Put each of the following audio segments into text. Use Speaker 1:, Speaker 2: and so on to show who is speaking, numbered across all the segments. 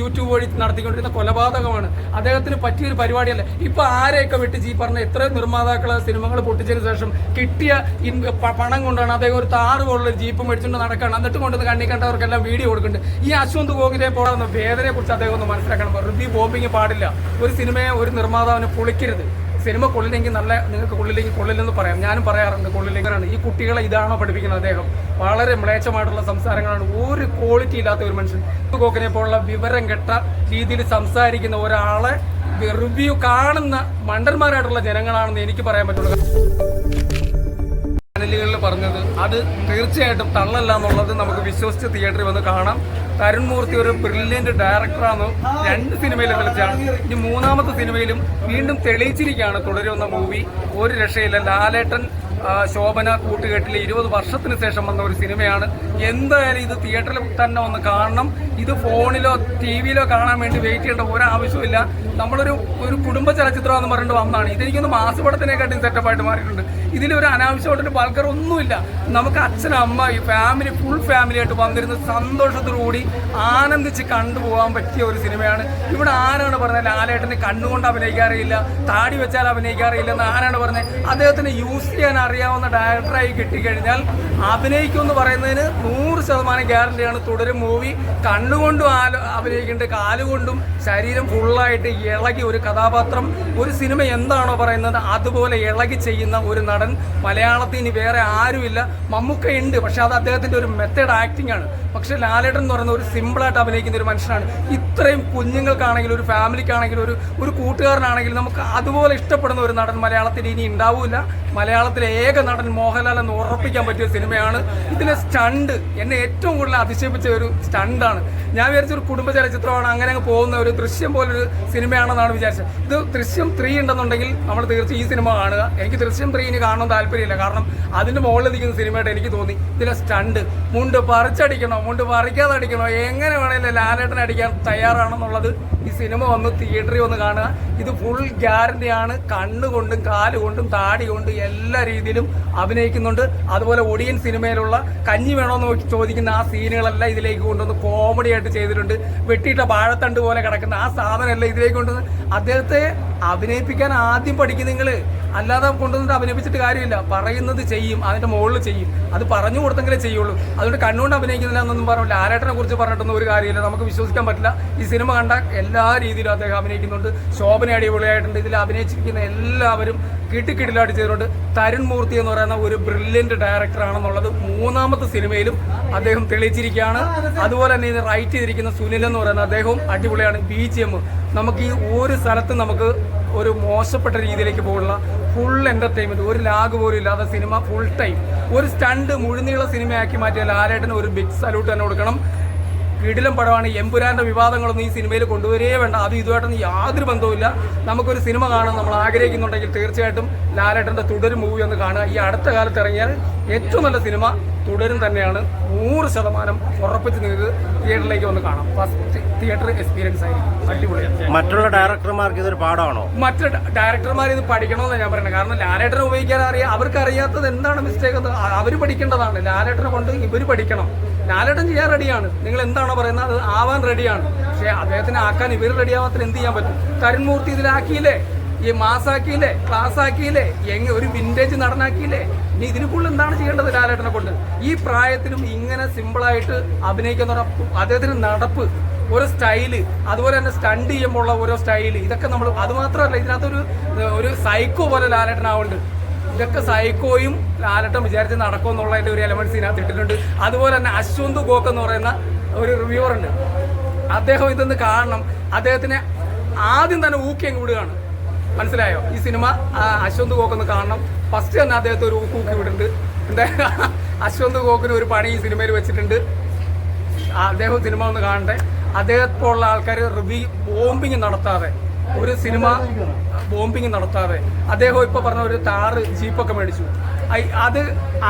Speaker 1: YouTube വഴി നടത്തിക്കൊണ്ടിരുന്ന കൊലപാതകമാണ്. അദ്ദേഹത്തിന് പറ്റിയൊരു പരിപാടിയല്ല. ഇപ്പൊ ആരെയൊക്കെ വെട്ടിച്ച് ഈ പറഞ്ഞ എത്ര നിർമ്മാതാക്കൾ സിനിമകൾ പൊട്ടിച്ചതിന് ശേഷം കിട്ടിയ പണം കൊണ്ടാണ് അദ്ദേഹം ഒരു താറ് പോലുള്ള ജീപ്പ് മേടിച്ചുകൊണ്ട് നടക്കുകയാണ് എന്നിട്ട് കൊണ്ടുവന്ന് കണ്ണി കണ്ടവർക്കെല്ലാം വീഡിയോ കൊടുക്കുന്നുണ്ട് ഈ അശ്വന്ത് ഗോഗിലെ പോലെ വേദനയെ കുറിച്ച് അദ്ദേഹം ഒന്ന് മനസ്സിലാക്കണം. ഋതി ബോംബിങ് പാടില്ല. ഒരു സിനിമയെ ഒരു നിർമ്മാതാവിനെ പൊളിക്കരുത്. സിനിമ കൊള്ളില്ലെങ്കിൽ നല്ല നിങ്ങൾക്ക് കൊള്ളില്ലെങ്കിൽ കൊള്ളില്ലെന്ന് പറയാം. ഞാനും പറയാറുണ്ട് കൊള്ളില്ലെങ്കിലാണ് ഈ കുട്ടികളെ ഇതാണോ പഠിപ്പിക്കുന്നത് അദ്ദേഹം? വളരെ മ്ലേച്ഛമായിട്ടുള്ള സംസാരങ്ങളാണ്. ഒരു ക്വാളിറ്റി ഇല്ലാത്ത ഒരു മനുഷ്യൻ. കോക്കിനെ പോലുള്ള വിവരം കെട്ട രീതിയിൽ സംസാരിക്കുന്ന ഒരാളെ റിവ്യൂ കാണുന്ന മണ്ടന്മാരായിട്ടുള്ള ജനങ്ങളാണെന്ന് എനിക്ക് പറയാൻ പറ്റുള്ളൂ. ചാനലുകളിൽ പറഞ്ഞത് അത് തീർച്ചയായിട്ടും തള്ളല്ല എന്നുള്ളത് നമുക്ക് വിശ്വസിച്ച് തിയേറ്ററിൽ വന്ന് കാണാം. തരുൺ മൂർത്തി ഒരു ബ്രില്യന്റ് ഡയറക്ടറാണ് രണ്ട് സിനിമയിലും കളിച്ചാണ് ഇനി മൂന്നാമത്തെ സിനിമയിലും വീണ്ടും തെളിയിച്ചിരിക്കുകയാണ് തുടരുന്ന മൂവി ഒരു രക്ഷയില്ല. ലാലേട്ടൻ ശോഭന കൂട്ടുകെട്ടിൽ ഇരുപത് വർഷത്തിന് ശേഷം വന്ന ഒരു സിനിമയാണ്. എന്തായാലും ഇത് തിയേറ്ററിൽ തന്നെ ഒന്ന് കാണണം. ഇത് ഫോണിലോ ടി വിയിലോ കാണാൻ വേണ്ടി വെയിറ്റ് ചെയ്യേണ്ട ഒരാവശ്യമില്ല നമ്മളൊരു ഒരു കുടുംബ ചലച്ചിത്രം എന്ന് പറഞ്ഞിട്ട് വന്നതാണ്. ഇതെനിക്കൊന്ന് മാസപടത്തിനെക്കാട്ടും സെറ്റപ്പായിട്ട് മാറിയിട്ടുണ്ട്. ഇതിലൊരു അനാവശ്യമായിട്ടൊരു ബൾക്കർ ഒന്നുമില്ല. നമുക്ക് അച്ഛൻ അമ്മ ഈ ഫാമിലി ഫുൾ ഫാമിലി ആയിട്ട് വന്നിരുന്ന് സന്തോഷത്തോടുകൂടി ആനന്ദിച്ച് കണ്ടുപോകാൻ പറ്റിയ ഒരു സിനിമയാണ്. ഇവിടെ ആരാണ് പറഞ്ഞത് ലാലേട്ടനെ കണ്ണുകൊണ്ട് അഭിനയിക്കാറില്ല താടി വെച്ചാൽ അഭിനയിക്കാറില്ല എന്ന് ആരാണ് പറഞ്ഞത്? അദ്ദേഹത്തിന് യൂസ് ചെയ്യാൻ അറിയാവുന്ന ഡയറക്ടറായി കിട്ടിക്കഴിഞ്ഞാൽ അഭിനയിക്കും എന്ന് പറയുന്നതിന് നൂറ് ശതമാനം ഗ്യാരണ്ടിയാണ് തുടരും മൂവി. കണ്ണുകൊണ്ടും ആല അഭിനയിക്കേണ്ട കാലുകൊണ്ടും ശരീരം ഫുള്ളായിട്ട് ഇളകി ഒരു കഥാപാത്രം. ഒരു സിനിമ എന്താണോ പറയുന്നത് അതുപോലെ ഇളകി ചെയ്യുന്ന ഒരു നടൻ. മലയാളത്തിൽ ഇനി വേറെ ആരുമില്ല. മമ്മൂക്ക ഉണ്ട് പക്ഷേ അത് അദ്ദേഹത്തിന്റെ ഒരു മെത്തേഡ് ആക്ടിംഗ് ആണ്. പക്ഷേ ലാലേട്ടൻ എന്ന് പറയുന്ന ഒരു സിമ്പിളായിട്ട് അഭിനയിക്കുന്ന ഒരു മനുഷ്യനാണ്. ഇത്രയും കുഞ്ഞുങ്ങൾക്കാണെങ്കിലും ഒരു ഫാമിലിക്കാണെങ്കിലും ഒരു ഒരു കൂട്ടുകാരനാണെങ്കിലും നമുക്ക് അതുപോലെ ഇഷ്ടപ്പെടുന്ന ഒരു നടൻ മലയാളത്തിൽ ഇനി ഉണ്ടാവില്ല. മലയാളത്തിലെ ഏക നടൻ മോഹൻലാൽ എന്ന് ഉറപ്പിക്കാൻ പറ്റിയ സിനിമയാണ്. ഇതിലെ സ്റ്റണ്ട് എന്നെ ഏറ്റവും കൂടുതൽ അതിശയിപ്പിച്ച ഒരു സ്റ്റണ്ടാണ്. ഞാൻ വിചാരിച്ച ഒരു കുടുംബ ചലച്ചിത്രമാണ് അങ്ങനെ അങ്ങ് പോകുന്ന ഒരു ദൃശ്യം പോലൊരു സിനിമയാണെന്നാണ് വിചാരിച്ചത്. ഇത് ദൃശ്യം ത്രീ ഉണ്ടെന്നുണ്ടെങ്കിൽ നമ്മൾ തീർച്ചയായും ഈ സിനിമ കാണുക. എനിക്ക് ദൃശ്യം ത്രീ ഇനി കാണാൻ താല്പര്യമില്ല. കാരണം അതിന്റെ മുകളിൽ നിൽക്കുന്ന സിനിമയായിട്ട് എനിക്ക് തോന്നി. ഇതിലെ സ്റ്റണ്ട് മുണ്ട് പറിച്ചടിക്കണോ? മുണ്ട് പറിക്കാതെ അടിക്കണോ? എങ്ങനെ വേണമെങ്കിലും ലാലേട്ടൻ അടിക്കാൻ തയ്യാറാണെന്നുള്ളത് ഈ സിനിമ വന്ന് തിയേറ്ററിൽ വന്ന് കാണുക. ഇത് ഫുൾ ഗ്യാരണ്ടിയാണ് കണ്ണുകൊണ്ടും കാലുകൊണ്ടും താടി കൊണ്ടും എല്ലാ രീതിയിലും അഭിനയിക്കുന്നുണ്ട്. അതുപോലെ ഒടിയൻ സിനിമയിലുള്ള കഞ്ഞി വേണോന്ന് നോക്കി ചോദിക്കുന്ന ആ സീനുകളെല്ലാം ഇതിലേക്ക് കൊണ്ടുവന്ന് കോമഡി ആയിട്ട് ചെയ്തിട്ടുണ്ട്. വെട്ടിയിട്ട വാഴത്തണ്ട് പോലെ കിടക്കുന്ന ആ സാധനമെല്ലാം ഇതിലേക്ക് കൊണ്ടുവന്ന് അദ്ദേഹത്തെ അഭിനയിപ്പിക്കാൻ ആദ്യം പഠിക്കും നിങ്ങൾ അല്ലാതെ കൊണ്ടുവന്നിട്ട് അഭിനയിപ്പിച്ചിട്ട് കാര്യമില്ല. പറയുന്നത് ചെയ്യും അതിന്റെ മുകളിൽ ചെയ്യും. അത് പറഞ്ഞു കൊടുത്തെങ്കിലേ ചെയ്യുള്ളൂ. അതുകൊണ്ട് കണ്ണുകൊണ്ട് അഭിനയിക്കുന്നില്ല എന്നൊന്നും പറഞ്ഞില്ല ആരേട്ടനെ കുറിച്ച് പറഞ്ഞിട്ടൊന്നും ഒരു കാര്യമില്ല. നമുക്ക് വിശ്വസിക്കാൻ പറ്റില്ല. ഈ സിനിമ കണ്ട എല്ലാ രീതിയിലും അദ്ദേഹം അഭിനയിക്കുന്നുണ്ട്. ശോഭന അടിപൊളിയായിട്ടുണ്ട്. ഇതിൽ അഭിനയിച്ചിരിക്കുന്ന എല്ലാവരും കിട്ടിക്കിടിലായിട്ട് ചെയ്തിട്ടുണ്ട് തരുൺ മൂർത്തി എന്ന് പറയുന്ന ഒരു ബ്രില്യന്റ് ഡയറക്ടർ ആണെന്നുള്ളത് മൂന്നാമത്തെ സിനിമയിലും അദ്ദേഹം തെളിയിച്ചിരിക്കുകയാണ്. അതുപോലെ തന്നെ ഇത് റൈറ്റ് ചെയ്തിരിക്കുന്ന സുനിൽ എന്ന് പറയുന്ന അദ്ദേഹവും അടിപൊളിയാണ്. ബി ജി എം നമുക്ക് ഈ ഒരു സ്ഥലത്ത് നമുക്ക് ഒരു മോശപ്പെട്ട രീതിയിലേക്ക് പോകുന്ന ഫുൾ എന്റർടൈൻമെന്റ് ഒരു ലാഗ് പോലും ഇല്ലാത്ത സിനിമ ഫുൾ ടൈം ഒരു സ്റ്റണ്ട് മുഴുനീള സിനിമയാക്കി മാറ്റിയ ലാലേട്ടന് ഒരു ബിഗ് സല്യൂട്ട് തന്നെ കൊടുക്കണം. കിടിലം പടമാണ്. എമ്പുരാന്റെ വിവാദങ്ങളൊന്നും ഈ സിനിമയിൽ കൊണ്ടുവരേ വേണ്ട. അത് ഇതുമായിട്ടൊന്നും യാതൊരു ബന്ധവുമില്ല. നമുക്കൊരു സിനിമ കാണാൻ നമ്മൾ ആഗ്രഹിക്കുന്നുണ്ടെങ്കിൽ തീർച്ചയായിട്ടും ലാലേട്ടന്റെ തുടരും മൂവി ഒന്ന് കാണുക. ഈ അടുത്ത കാലത്ത് ഇറങ്ങിയാൽ ഏറ്റവും നല്ല സിനിമ തുടരും തന്നെയാണ്. നൂറ് ശതമാനം ഉറപ്പിച്ച് നിങ്ങൾക്ക് തിയേറ്ററിലേക്ക് ഒന്ന് കാണാം. ഫസ്റ്റ് തിയേറ്റർ എക്സ്പീരിയൻസ് ആയിരിക്കും. അടിപൊളിയാണ്
Speaker 2: മറ്റുള്ള ഡയറക്ടർമാർക്ക് ഇതൊരു പാഠമാണോ?
Speaker 1: മറ്റു ഡയറക്ടർമാർ ഇത് പഠിക്കണമെന്ന് ഞാൻ പറയുന്നത്. കാരണം ലാലേട്ടനെ ഉപയോഗിക്കാൻ അറിയാം അവർക്ക് അറിയാത്തത് എന്താണ് മിസ്റ്റേക്ക് എന്ന് അവർ പഠിക്കേണ്ടതാണ്. ലാലേട്ടനെ കൊണ്ട് ഇവർ പഠിക്കണം. ലാലേട്ടൻ ചെയ്യാൻ റെഡിയാണ്. നിങ്ങൾ എന്താണോ പറയുന്നത് അത് ആവാൻ റെഡിയാണ്. പക്ഷേ അദ്ദേഹത്തിന് ആക്കാൻ ഇവർ റെഡിയാവാത്തിന് എന്ത് ചെയ്യാൻ പറ്റും? തരുൺമൂർത്തി ഇതിലാക്കിയില്ലേ? ഈ മാസാക്കിയില്ലേ? ക്ലാസ് ആക്കിയില്ലേ എങ്ങ ഒരു വിന്റേജ് നടനാക്കിയില്ലേ? ഇനി ഇതിന് കൂടുതൽ എന്താണ് ചെയ്യേണ്ടത് ലാലേട്ടനെ കൊണ്ട്? ഈ പ്രായത്തിലും ഇങ്ങനെ സിമ്പിളായിട്ട് അഭിനയിക്കുന്ന അദ്ദേഹത്തിന് നടപ്പ് ഓരോ സ്റ്റൈൽ അതുപോലെ തന്നെ സ്റ്റണ്ട് ചെയ്യുമ്പോൾ ഉള്ള ഓരോ സ്റ്റൈൽ ഇതൊക്കെ നമ്മൾ അതുമാത്രമല്ല ഇതിനകത്തൊരു ഒരു സൈക്കോ പോലെ ലാലേട്ടനാവുന്നുണ്ട് ഇതൊക്കെ സൈക്കോയും ലാലട്ടം വിചാരിച്ച് നടക്കും എന്നുള്ളതിന്റെ ഒരു എലമെന്റ് ഇതിനകത്ത് ഇട്ടിട്ടുണ്ട്. അതുപോലെ തന്നെ അശ്വന്ത് ഗോക്ക് എന്ന് പറയുന്ന ഒരു റിവ്യൂവർ ഉണ്ട്. അദ്ദേഹം ഇതൊന്ന് കാണണം. അദ്ദേഹത്തിനെ ആദ്യം തന്നെ ഊക്കി അങ്ങ് വിടുകയാണ്. മനസ്സിലായോ? ഈ സിനിമ അശ്വന്ത് ഗോക്ക് ഒന്ന് കാണണം. ഫസ്റ്റ് തന്നെ അദ്ദേഹത്തെ ഒരു ഊക്ക് ഊക്കി വിടുന്നുണ്ട്. എന്താ അശ്വന്ത് ഗോക്കിന് ഒരു പണി ഈ സിനിമയിൽ വെച്ചിട്ടുണ്ട്. അദ്ദേഹം സിനിമ ഒന്ന് കാണട്ടെ. അദ്ദേഹത്തോടുള്ള ആൾക്കാർ റിവ്യൂ ബോംബിങ് നടത്താതെ ഒരു സിനിമ ബോംബിങ് നടത്താതെ. അദ്ദേഹം ഇപ്പൊ പറഞ്ഞ ഒരു താറ് ജീപ്പൊക്കെ മേടിച്ചു. അത്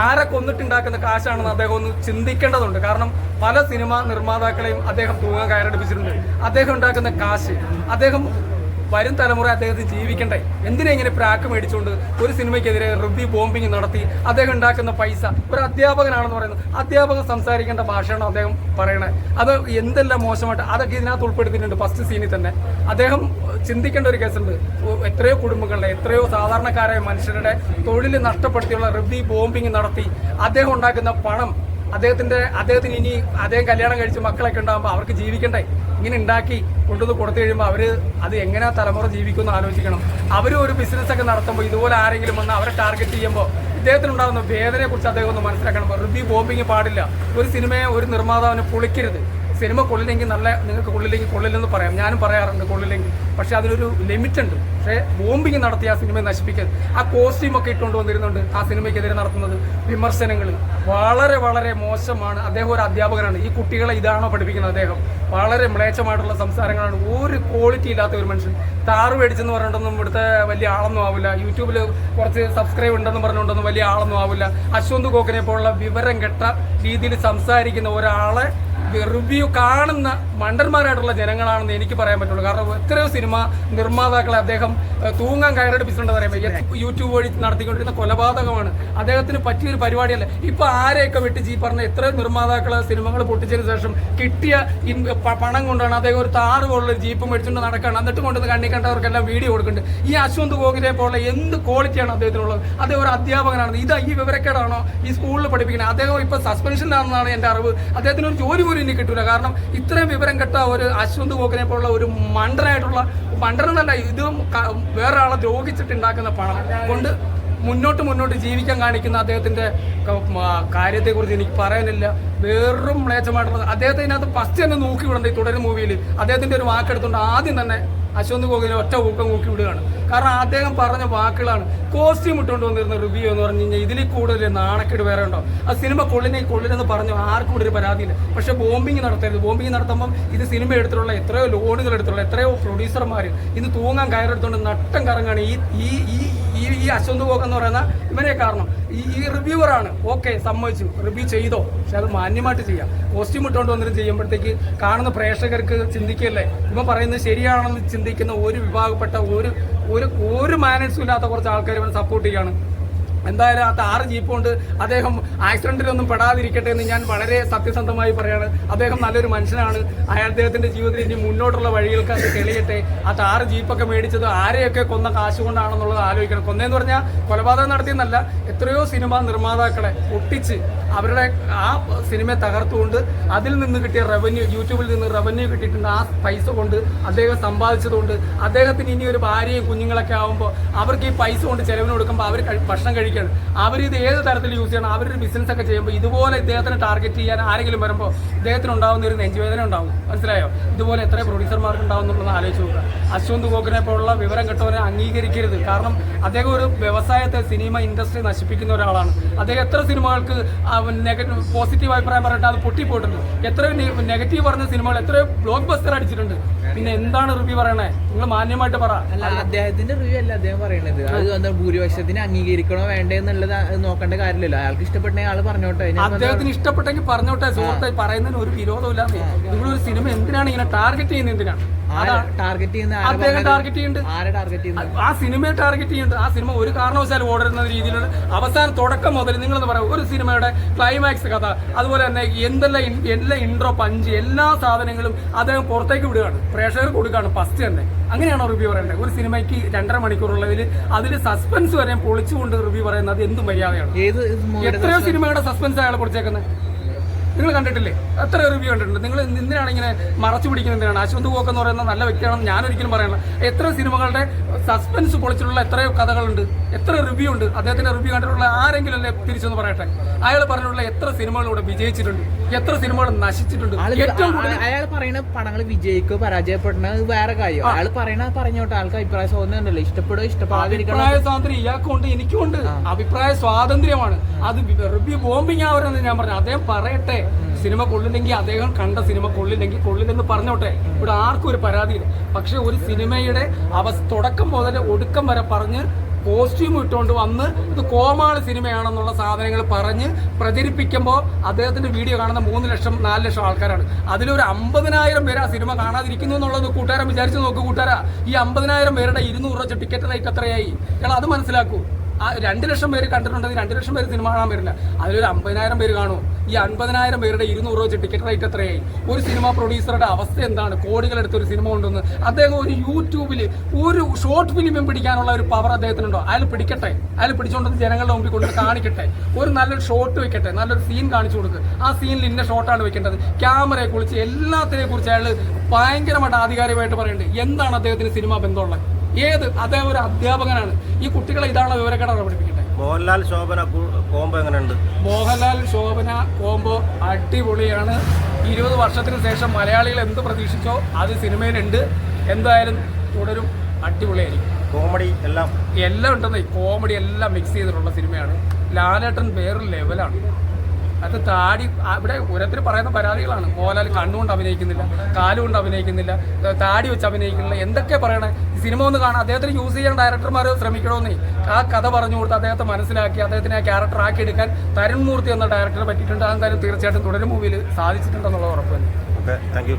Speaker 1: ആരെ കൊന്നിട്ടുണ്ടാക്കുന്ന കാശാണെന്ന് അദ്ദേഹം ഒന്ന് ചിന്തിക്കേണ്ടതുണ്ട്. കാരണം പല സിനിമാ നിർമ്മാതാക്കളെയും അദ്ദേഹം തൂങ്ങാൻ കയറടിപ്പിച്ചിട്ടുണ്ട്. അദ്ദേഹം ഉണ്ടാക്കുന്ന കാശ് അദ്ദേഹം വരും തലമുറ അദ്ദേഹത്തിന് ജീവിക്കണ്ടേ? എന്തിനാ ഇങ്ങനെ പ്രാക്ക് മേടിച്ചുകൊണ്ട് ഒരു സിനിമയ്ക്കെതിരെ റിവ്യൂ ബോംബിങ് നടത്തി അദ്ദേഹം ഉണ്ടാക്കുന്ന പൈസ? ഒരു അധ്യാപകനാണെന്ന് പറയുന്നത്. അധ്യാപകൻ സംസാരിക്കേണ്ട ഭാഷയാണ് അദ്ദേഹം പറയണത് അത് എന്തെല്ലാം മോശമായിട്ട് അതൊക്കെ ഇതിനകത്ത് ഉൾപ്പെടുത്തിയിട്ടുണ്ട് ഫസ്റ്റ് സീനിൽ തന്നെ. അദ്ദേഹം ചിന്തിക്കേണ്ട ഒരു കേസുണ്ട് എത്രയോ കുടുംബങ്ങളുടെ എത്രയോ സാധാരണക്കാരായ മനുഷ്യരുടെ തൊഴിൽ നഷ്ടപ്പെടുത്തിയുള്ള റിവ്യൂ ബോംബിങ് നടത്തി അദ്ദേഹം ഉണ്ടാക്കുന്ന പണം അദ്ദേഹത്തിന്റെ അദ്ദേഹത്തിന് ഇനി അദ്ദേഹം കല്യാണം കഴിച്ച് മക്കളൊക്കെ ഉണ്ടാകുമ്പോൾ അവർക്ക് ജീവിക്കണ്ടേ? ഇങ്ങനെ ഉണ്ടാക്കി കൊണ്ടുവന്ന് കൊടുത്തു കഴിയുമ്പോൾ അവർ അത് എങ്ങനെ തലമുറ ജീവിക്കുമെന്ന് ആലോചിക്കണം. അവരും ഒരു ബിസിനസ് ഒക്കെ നടത്തുമ്പോൾ ഇതുപോലെ ആരെങ്കിലും വന്ന് അവരെ ടാർഗറ്റ് ചെയ്യുമ്പോൾ ഇദ്ദേഹത്തിനുണ്ടാകുന്ന വേദനയെ കുറിച്ച് അദ്ദേഹം ഒന്ന് മനസ്സിലാക്കണം. റിവ്യൂ ബോംബിങ് പാടില്ല. ഒരു സിനിമയെ ഒരു നിർമ്മാതാവിന് പൊളിക്കരുത്. സിനിമ കൊള്ളില്ലെങ്കിൽ നല്ല നിങ്ങൾക്ക് കൊള്ളില്ലെങ്കിൽ കൊള്ളില്ലെന്ന് പറയാം. ഞാനും പറയാറുണ്ട് കൊള്ളില്ലെങ്കിൽ. പക്ഷേ അതിനൊരു ലിമിറ്റ് ഉണ്ട്. പക്ഷേ ബോംബിങ് നടത്തി ആ സിനിമയെ നശിപ്പിക്കരുത് ആ കോസ്റ്റ്യൂം ഒക്കെ ഇട്ടുകൊണ്ട് വന്നിരുന്നുണ്ട് ആ സിനിമയ്ക്കെതിരെ നടത്തുന്നത് വിമർശനങ്ങൾ. വളരെ വളരെ മോശമാണ്. അദ്ദേഹം ഒരു അധ്യാപകനാണ്. ഈ കുട്ടികളെ ഇതാണോ പഠിപ്പിക്കുന്നത് അദ്ദേഹം? വളരെ മ്ലേച്ഛമായിട്ടുള്ള സംസാരങ്ങളാണ്. ഒരു ക്വാളിറ്റി ഇല്ലാത്ത ഒരു മനുഷ്യൻ. താറ് മേടിച്ചെന്ന് പറഞ്ഞിട്ടൊന്നും ഇവിടുത്തെ വലിയ ആളൊന്നും ആവില്ല. യൂട്യൂബിൽ കുറച്ച് സബ്സ്ക്രൈബ് ഉണ്ടെന്ന് പറഞ്ഞുകൊണ്ടൊന്നും വലിയ ആളൊന്നും ആവില്ല. അശ്വന്ത് കോക്കിനെ പോലുള്ള വിവരം കെട്ട രീതിയിൽ സംസാരിക്കുന്ന ഒരാളെ റിവ്യൂ കാണുന്ന മണ്ടന്മാരായിട്ടുള്ള ജനങ്ങളാണെന്ന് എനിക്ക് പറയാൻ പറ്റുള്ളൂ. കാരണം എത്രയോ സിനിമ നിർമ്മാതാക്കളെ അദ്ദേഹം തൂങ്ങാൻ പറയാൻ പറയുമ്പോൾ യൂട്യൂബ് വഴി നടത്തിക്കൊണ്ടിരുന്ന കൊലപാതകമാണ്. അദ്ദേഹത്തിന് പറ്റിയൊരു പരിപാടിയല്ല. ഇപ്പൊ ആരെയൊക്കെ വെട്ടിച്ച് ജീ പറഞ്ഞ എത്രയോ നിർമ്മാതാക്കളെ സിനിമകൾ പൊട്ടിച്ചതിന് ശേഷം കിട്ടിയ പണം കൊണ്ടാണ് അദ്ദേഹം ഒരു താറ് പോലുള്ള ജീപ്പ് മേടിച്ചുകൊണ്ട് നടക്കുകയാണ് എന്നിട്ട് കൊണ്ടുവന്ന് കണ്ണി കണ്ടവർക്കെല്ലാം വീഡിയോ കൊടുക്കുന്നുണ്ട്. ഈ അശ്വന്ത് ഗോഖലെ പോലെ എന്ത് ക്വാളിറ്റിയാണ് അദ്ദേഹത്തിനുള്ളത്? അദ്ദേഹം ഒരു അധ്യാപകനാണ്. ഇത് ഈ വിവരക്കേടാണോ ഈ സ്കൂളിൽ പഠിപ്പിക്കുന്നത്? അദ്ദേഹം ഇപ്പൊ സസ്പെൻഷനിലാണെന്നാണ് എന്റെ അറിവ്. അദ്ദേഹത്തിന് ഒരു ജോലി പോലും ഇനി കിട്ടൂല. കാരണം ഇത്രയും വിവരം കെട്ട ഒരു അശ്വന്ത് ഗോഖലെ പോലുള്ള ഒരു മണ്ടനായിട്ടുള്ള മണ്ടനെന്നല്ല ഇത് വേറൊരാളെ ദ്രോഹിച്ചിട്ടുണ്ടാക്കുന്ന പണം കൊണ്ട് മുന്നോട്ട് മുന്നോട്ട് ജീവിക്കാൻ കാണിക്കുന്ന മ- കാര്യത്തെക്കുറിച്ച് എനിക്ക് പറയാനില്ല. വെറും മ്ലേച്ഛമായിട്ടുള്ളത് അദ്ദേഹത്തെ ഇതിനകത്ത് ഫസ്റ്റ് തന്നെ നോക്കി വിടണ്ട ഈ തുടരും മൂവിയിൽ അദ്ദേഹത്തിന്റെ ഒരു വാക്കെടുത്തുകൊണ്ട് ആദ്യം തന്നെ അശ്വന്ത് ഗോകുലിനെ ഒറ്റ ഊക്കം നോക്കി വിടുകയാണ്. കാരണം അദ്ദേഹം പറഞ്ഞ വാക്കുകളാണ്. കോസ്റ്റ്യൂം ഇട്ടുകൊണ്ട് വന്നിരുന്ന റിവ്യൂ എന്ന് പറഞ്ഞു കഴിഞ്ഞാൽ ഇതിൽ കൂടുതൽ നാണക്കേട് വേറെ ഉണ്ടോ? ആ സിനിമ കൊള്ളിനെ കൊള്ളിനെന്ന് പറഞ്ഞു ആർക്കും ഒരു പരാതിയില്ല. പക്ഷേ ബോംബിങ് നടത്തരുത്. ബോംബിങ് നടത്തുമ്പം ഇത് സിനിമ എടുത്തിട്ടുള്ള എത്രയോ ലോണുകൾ എടുത്തിട്ടുള്ള എത്രയോ പ്രൊഡ്യൂസർമാർ ഇന്ന് തൂങ്ങാൻ കയറെടുത്തുകൊണ്ട് നട്ടം കറങ്ങാണ്. ഈ ഈ ഈ ഈ അശ്വന്ത് ഗോക്ക് എന്ന് പറയുന്ന ഇവനെ കാരണം. ഈ ഈ റിവ്യൂവറാണ് ഓക്കെ സമ്മതിച്ചു. റിവ്യൂ ചെയ്തോ. പക്ഷെ അത് മാന്യമായിട്ട് ചെയ്യാം. കോസ്റ്റ്യൂം ഇട്ടുകൊണ്ട് വന്നിട്ട് ചെയ്യുമ്പോഴത്തേക്ക് കാണുന്ന പ്രേക്ഷകർക്ക് ചിന്തിക്കല്ലേ? ഇവൻ പറയുന്നത് ശരിയാണെന്ന് ചിന്തിക്കുന്ന ഒരു വിഭാഗപ്പെട്ട ഒരു ഒരു ഒരു മാനേഴ്സും ഇല്ലാത്ത കുറച്ച് ആൾക്കാർ ഇവനെ സപ്പോർട്ട് ചെയ്യാണ്. എന്തായാലും ആ താറ് ജീപ്പ് കൊണ്ട് അദ്ദേഹം ആക്സിഡന്റിലൊന്നും പെടാതിരിക്കട്ടെ എന്ന് ഞാൻ വളരെ സത്യസന്ധമായി പറയാണ്. അദ്ദേഹം നല്ലൊരു മനുഷ്യനാണ്. അയാൾ അദ്ദേഹത്തിന്റെ ജീവിതത്തിൽ ഇനി മുന്നോട്ടുള്ള വഴികൾക്ക് അത് തെളിയട്ടെ. ആ താറ് ജീപ്പൊക്കെ മേടിച്ചത് ആരെയൊക്കെ കൊന്ന കാശ് കൊണ്ടാണെന്നുള്ളത് ആലോചിക്കണം. കൊന്നേന്ന് പറഞ്ഞാൽ കൊലപാതകം നടത്തിയെന്നല്ല എത്രയോ സിനിമാ നിർമ്മാതാക്കളെ ഒട്ടിച്ച് അവരുടെ ആ സിനിമയെ തകർത്തുകൊണ്ട് അതിൽ നിന്ന് കിട്ടിയ റവന്യൂ യൂട്യൂബിൽ നിന്ന് റവന്യൂ കിട്ടിയിട്ടുണ്ട് ആ പൈസ കൊണ്ട് അദ്ദേഹം സമ്പാദിച്ചതുകൊണ്ട്. അദ്ദേഹത്തിന് ഇനി ഒരു ഭാര്യയും കുഞ്ഞുങ്ങളൊക്കെ ആകുമ്പോൾ അവർക്ക് ഈ പൈസ കൊണ്ട് ചെലവിന് കൊടുക്കുമ്പോൾ അവർ ഭക്ഷണം ഭക്ഷണം കഴിക്കുകയാണ് അവർ ഇത് ഏത് തരത്തിൽ യൂസ് ചെയ്യണം അവരൊരു ബിസിനസ് ഒക്കെ ചെയ്യുമ്പോൾ ഇതുപോലെ ഇദ്ദേഹത്തിന് ടാർഗറ്റ് ചെയ്യാൻ ആരെങ്കിലും വരുമ്പോൾ ഇദ്ദേഹത്തിന് ഉണ്ടാകുന്ന ഒരു നെഞ്ചുവേദന ഉണ്ടാവും. മനസ്സിലായോ? ഇതുപോലെ എത്ര പ്രൊഡ്യൂസർമാർക്ക് ഉണ്ടാവും എന്നുള്ളത് ആലോചിച്ച് നോക്കുക. അശ്വന്ത് ഗോഖനെ പോലുള്ള വിവരം കിട്ടവനെ അംഗീകരിക്കരുത്. കാരണം അദ്ദേഹം ഒരു വ്യവസായത്തെ സിനിമ ഇൻഡസ്ട്രി നശിപ്പിക്കുന്ന ഒരാളാണ്. അദ്ദേഹം എത്ര സിനിമകൾക്ക് നെഗറ്റീവ് പോസിറ്റീവ് അഭിപ്രായം പറഞ്ഞിട്ട് അത് പൊട്ടിപ്പോയിട്ടുണ്ട്. എത്ര നെഗറ്റീവ് പറഞ്ഞ സിനിമകൾ എത്രയോ ബ്ലോക്ക് ബസ്റ്റർ അടിച്ചിട്ടുണ്ട്. പിന്നെ എന്താണ് റിവ്യൂ പറയണേ? നിങ്ങൾ മാന്യമായിട്ട് പറ.
Speaker 3: അല്ല അദ്ദേഹത്തിന്റെ റിവ്യൂ അല്ല അദ്ദേഹം പറയണത്. അത് എന്താ ഭൂരിപക്ഷത്തിന് അംഗീകരിക്കണോ വേണ്ടേ എന്നുള്ളത് അത് നോക്കേണ്ട കാര്യമില്ലല്ലോ. അയാൾക്ക് ഇഷ്ടപ്പെട്ട ആൾ പറഞ്ഞോട്ടെ.
Speaker 1: അദ്ദേഹത്തിന് ഇഷ്ടപ്പെട്ടെങ്കിൽ പറഞ്ഞോട്ടെ സുഹൃത്തെ. പറയുന്നതിന് ഒരു വിരോധമില്ല നിങ്ങളൊരു സിനിമ എന്തിനാണ് ഇങ്ങനെ ടാർഗറ്റ് ചെയ്യുന്നത് എന്തിനാണ്?
Speaker 3: ടാർഗറ്റ് ചെയ്യുന്ന
Speaker 1: അദ്ദേഹം ടാർഗറ്റ് ചെയ്യുന്നുണ്ട്.
Speaker 3: ആരെ ടാർഗറ്റ് ചെയ്യുന്നത്?
Speaker 1: ആ സിനിമയെ ടാർഗറ്റ് ചെയ്യുന്നുണ്ട്. ആ സിനിമ ഒരു കാരണവശാലും ഓടരുന്ന രീതിയിലുള്ള അവസാനം തുടക്കം മുതൽ നിങ്ങളെന്ന് പറയാം ഒരു സിനിമയുടെ ക്ലൈമാക്സ് കഥ അതുപോലെ തന്നെ എന്തെല്ലാം എല്ലാ ഇൻട്രോ പഞ്ച് എല്ലാ സാധനങ്ങളും അദ്ദേഹം പുറത്തേക്ക് വിടുകയാണ്. പ്രേക്ഷകർക്ക് കൊടുക്കുകയാണ് ഫസ്റ്റ് തന്നെ. അങ്ങനെയാണോ റിവ്യൂ പറയേണ്ടത്? ഒരു സിനിമയ്ക്ക് രണ്ടര മണിക്കൂറുള്ളതിൽ അതിൽ സസ്പെൻസ് വരെ പൊളിച്ചുകൊണ്ട് റിവ്യൂ പറയുന്നത് എന്തും മര്യാദയാണ്. എത്രയോ സിനിമയുടെ സസ്പെൻസ് അയാളെ പൊളിച്ചേക്കുന്നത്. നിങ്ങൾ കണ്ടിട്ടില്ലേ? എത്ര റിവ്യൂ കണ്ടിട്ടുണ്ട്. നിങ്ങൾ എന്തിനാണ് ഇങ്ങനെ മറച്ചു പിടിക്കുന്നത് എന്തിനാണ്? അശ്വന്ത് ഗോക്ക് എന്ന് പറയുന്ന നല്ല വ്യക്തിയാണെന്ന് ഞാൻ ഒരിക്കലും പറയണില്ല. എത്ര സിനിമകളുടെ സസ്പെൻസ് പൊളിച്ചിട്ടുള്ള എത്രയോ കഥകളുണ്ട്. എത്ര റിവ്യൂ ഉണ്ട്. അദ്ദേഹത്തിന്റെ റിവ്യൂ കണ്ടിട്ടുള്ള ആരെങ്കിലും അല്ലേ തിരിച്ചൊന്ന് പറയട്ടെ? അയാൾ പറഞ്ഞിട്ടുള്ള എത്ര സിനിമകളിലൂടെ വിജയിച്ചിട്ടുണ്ട്. എത്ര സിനിമകൾ നശിച്ചിട്ടുണ്ട്. ഏറ്റവും
Speaker 3: അയാൾ പറയുന്ന പടങ്ങൾ വിജയിക്കോ പരാജയപ്പെടണ വേറെ കാര്യം. അയാൾ പറയണ പറഞ്ഞോട്ടെ. ആൾക്ക് അഭിപ്രായ സ്വാതന്ത്ര്യം ഉണ്ടല്ലോ. ഇഷ്ടപ്പെടോ ഇഷ്ടപ്പെടാതിരിക്കണോ
Speaker 1: അഭിപ്രായ സ്വാതന്ത്ര്യം ഇയാൾക്കുണ്ട് എനിക്കുണ്ട്. അഭിപ്രായ സ്വാതന്ത്ര്യമാണ്. അത് റിവ്യൂ ബോംബിങ് ആവരെന്ന് ഞാൻ പറഞ്ഞു. അദ്ദേഹം പറയട്ടെ. സിനിമ കൊള്ളില്ലെങ്കിൽ അദ്ദേഹം കണ്ട സിനിമ കൊള്ളില്ലെങ്കിൽ കൊള്ളില്ലെന്ന് പറഞ്ഞോട്ടെ. ഇവിടെ ആർക്കും ഒരു പരാതിയില്ല. പക്ഷെ ഒരു സിനിമയുടെ അവസ്ഥ തുടക്കം മുതൽ ഒടുക്കം വരെ പറഞ്ഞ് കോസ്റ്റ്യൂം ഇട്ടുകൊണ്ട് വന്ന് ഇത് കോമാളി സിനിമയാണെന്നുള്ള സാധനങ്ങൾ പറഞ്ഞ് പ്രചരിപ്പിക്കുമ്പോൾ അദ്ദേഹത്തിന്റെ വീഡിയോ കാണുന്ന മൂന്ന് ലക്ഷം നാല് ലക്ഷം ആൾക്കാരാണ്. അതിലൊരു അമ്പതിനായിരം പേര് ആ സിനിമ കാണാതിരിക്കുന്നു എന്നുള്ളത് കൂട്ടുകാരൻ വിചാരിച്ചു നോക്ക് കൂട്ടുകാരാ. ഈ അമ്പതിനായിരം പേരുടെ ഇരുന്നൂറ് വെച്ച ടിക്കറ്റ് റേറ്റ് എത്രയായി? ഞങ്ങൾ അത് മനസ്സിലാക്കൂ. ആ രണ്ട് ലക്ഷം പേര് കണ്ടിട്ടുണ്ടെങ്കിൽ രണ്ട് ലക്ഷം പേര് സിനിമ കാണാൻ വരില്ല. അതിലൊരു അമ്പതിനായിരം പേര് കാണും. ഈ അൻപതിനായിരം പേരുടെ ഇരുന്നൂറ് വെച്ച് ടിക്കറ്റ് റേറ്റ് എത്രയായി? ഒരു സിനിമ പ്രൊഡ്യൂസറുടെ അവസ്ഥ എന്താണ്? കോടികൾ കോടികളെടുത്ത് ഒരു സിനിമ കൊണ്ടുവന്ന് അദ്ദേഹം ഒരു യൂട്യൂബിൽ ഒരു ഷോർട്ട് ഫിലിമും പിടിക്കാനുള്ള ഒരു പവർ അദ്ദേഹത്തിനുണ്ടോ? അയാൾ പിടിക്കട്ടെ. അയാൾ പിടിച്ചുകൊണ്ടത് ജനങ്ങളുടെ മുമ്പിൽ കൊണ്ട് കാണിക്കട്ടെ. ഒരു നല്ലൊരു ഷോട്ട് വെക്കട്ടെ. നല്ലൊരു സീൻ കാണിച്ചു കൊടുക്കുക ആ സീനിൽ ഇന്ന ഷോട്ടാണ് വെക്കേണ്ടത്. ക്യാമറയെ കുറിച്ച് എല്ലാത്തിനെ കുറിച്ച് അയാൾ ഭയങ്കരമായിട്ട് ആധികാരികമായിട്ട് പറയുന്നുണ്ട് എന്താണ് അദ്ദേഹത്തിന് സിനിമ ബന്ധമുള്ളത്? ഏത് അദ്ദേഹം ഒരു അധ്യാപകനാണ്. ഈ കുട്ടികളെ ഇതാണ് വിവരക്കേടാണ് പഠിപ്പിക്കട്ടെ
Speaker 2: മോഹൻലാൽ ശോഭന കോമ്പോ എങ്ങനെയുണ്ട്?
Speaker 1: മോഹൻലാൽ ശോഭന കോംബോ അടിപൊളിയാണ്. ഇരുപത് വർഷത്തിന് ശേഷം മലയാളികൾ എന്ത് പ്രതീക്ഷിച്ചോ അത് സിനിമയിലുണ്ട്. എന്തായാലും തുടരും. അടിപൊളിയായിരിക്കും.
Speaker 2: കോമഡി എല്ലാം?
Speaker 1: എല്ലാം ഉണ്ടെന്നേ കോമഡി എല്ലാം മിക്സ് ചെയ്തിട്ടുള്ള സിനിമയാണ്. ലാലേട്ടൻ വേറൊരു ലെവലാണ് അത് താടി ഇവിടെ ഓരോരുത്തർ പറയുന്ന പരാതികളാണ്. മോഹൻലാൽ കണ്ണുകൊണ്ട് അഭിനയിക്കുന്നില്ല കാലുകൊണ്ട് അഭിനയിക്കുന്നില്ല താടി വെച്ച് അഭിനയിക്കുന്നില്ല എന്തൊക്കെ പറയണേ? ഈ സിനിമ ഒന്ന് കാണാൻ അദ്ദേഹത്തിന് യൂസ് ചെയ്യാൻ ഡയറക്ടർമാർ ശ്രമിക്കണമെന്നേ. ആ കഥ പറഞ്ഞു കൊടുത്ത് അദ്ദേഹത്തെ മനസ്സിലാക്കി അദ്ദേഹത്തിനെ ആ ക്യാരക്ടർ ആക്കി എടുക്കാൻ തരുൺ മൂർത്തി എന്ന ഡയറക്ടറെ പറ്റിയിട്ടുണ്ട്. അതെന്തായാലും തീർച്ചയായിട്ടും തുടരും. മൂവിയിൽ സാധിച്ചിട്ടുണ്ടെന്നുള്ള ഉറപ്പ് തന്നെ.
Speaker 2: Okay thank you